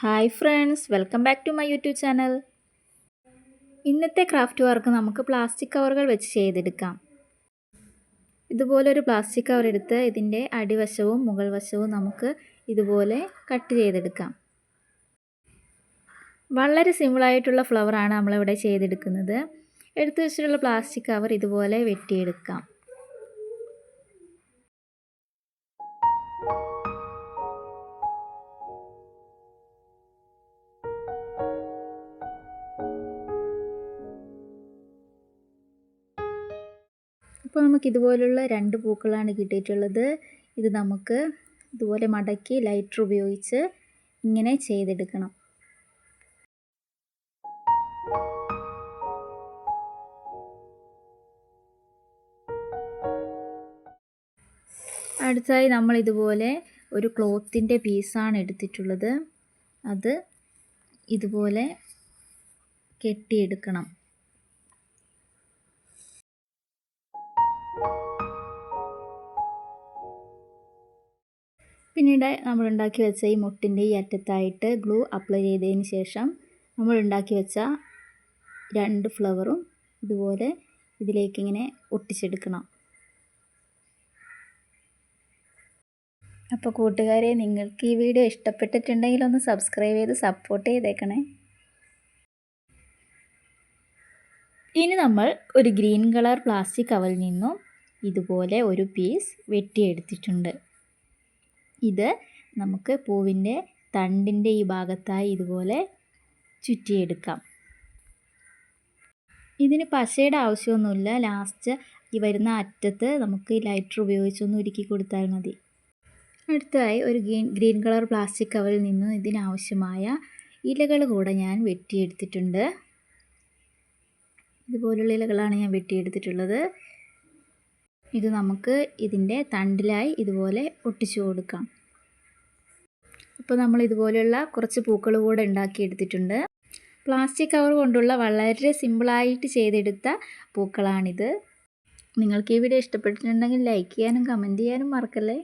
Hi friends welcome back to my YouTube channel. ഇന്നത്തെ craft work നമുക്ക് plastic കവറുകൾ വെച്ച് ചെയ്തെടുക്കാം. ഇതുപോലൊരു പ്ലാസ്റ്റിക് കവർ എടുത്ത് ഇതിന്റെ അടിവശവും മുകൾ വശവും നമുക്ക് ഇതുപോലെ കട്ട് ചെയ്തെടുക്കാം. വളരെ സിമ്പിളായിട്ടുള്ള ഫ്ലവറാണ് നമ്മളിവിടെ ചെയ്തെടുക്കുന്നത്. എടുത്തു വെച്ചിട്ടുള്ള പ്ലാസ്റ്റിക് കവർ ഇതുപോലെ വെട്ടിയെടുക്കാം. അപ്പോൾ നമുക്ക് ഇതുപോലുള്ള രണ്ട് പൂക്കളാണ് കിട്ടിയിട്ടുള്ളത്. ഇത് നമുക്ക് ഇതുപോലെ മടക്കി ലൈറ്റർ ഉപയോഗിച്ച് ഇങ്ങനെ ചെയ്തെടുക്കണം. അടുത്തായി നമ്മൾ ഇതുപോലെ ഒരു ക്ലോത്തിന്റെ പീസാണ് എടുത്തിട്ടുള്ളത്. അത് ഇതുപോലെ കെട്ടിയെടുക്കണം. പിന്നീട് നമ്മൾ ഉണ്ടാക്കി വെച്ച ഈ മുട്ടിന്റെ ഈ അറ്റത്തായിട്ട് ഗ്ലൂ അപ്ലൈ ചെയ്തതിന് ശേഷം നമ്മൾ ഉണ്ടാക്കി വെച്ച രണ്ട് ഫ്ലവറും ഇതുപോലെ ഇതിലേക്ക് ഇങ്ങനെ ഒട്ടിച്ചെടുക്കണം. അപ്പോൾ കൂട്ടുകാരെ നിങ്ങൾക്ക് ഈ വീഡിയോ ഇഷ്ടപ്പെട്ടിട്ടുണ്ടെങ്കിൽ ഒന്ന് സബ്സ്ക്രൈബ് ചെയ്ത് സപ്പോർട്ട് ചെയ്തേക്കണേ. ഇനി നമ്മൾ ഒരു ഗ്രീൻ കളർ പ്ലാസ്റ്റിക് കവറിൽ നിന്നും ഇതുപോലെ ഒരു പീസ് വെട്ടിയെടുത്തിട്ടുണ്ട്. ഇത് നമുക്ക് പൂവിന്റെ തണ്ടിന്റെ ഈ ഭാഗത്തായി ഇതുപോലെ ചുറ്റിയെടുക്കാം. ഇതിന് പശയുടെ ആവശ്യമൊന്നുമില്ല. ലാസ്റ്റ് ഈ വരുന്ന അറ്റത്ത് നമുക്ക് ലൈറ്റർ ഉപയോഗിച്ചൊന്ന് ഒരുക്കി കൊടുത്താൽ മതി. അടുത്തതായി ഒരു ഗ്രീൻ ഗ്രീൻ കളർ പ്ലാസ്റ്റിക് കവറിൽ നിന്ന് ഇതിനാവശ്യമായ ഇലകൾ കൂടെ ഞാൻ വെട്ടിയെടുത്തിട്ടുണ്ട്. ഇതുപോലുള്ള ഇലകളാണ് ഞാൻ വെട്ടിയെടുത്തിട്ടുള്ളത്. ഇത് നമുക്ക് ഇതിന്റെ തണ്ടിലായി ഇതുപോലെ ഒട്ടിച്ചു കൊടുക്കാം. അപ്പോൾ നമ്മൾ ഇതുപോലെയുള്ള കുറച്ച് പൂക്കൾ കൂടെ ഉണ്ടാക്കിയെടുത്തിട്ടുണ്ട് പ്ലാസ്റ്റിക് കവർ കൊണ്ടുള്ള വളരെ സിമ്പിളായിട്ട് ചെയ്തെടുത്ത പൂക്കളാണിത്. നിങ്ങൾക്ക് ഈ വീഡിയോ ഇഷ്ടപ്പെട്ടിട്ടുണ്ടെങ്കിൽ ലൈക്ക് ചെയ്യാനും കമന്റ് ചെയ്യാനും മറക്കല്ലേ?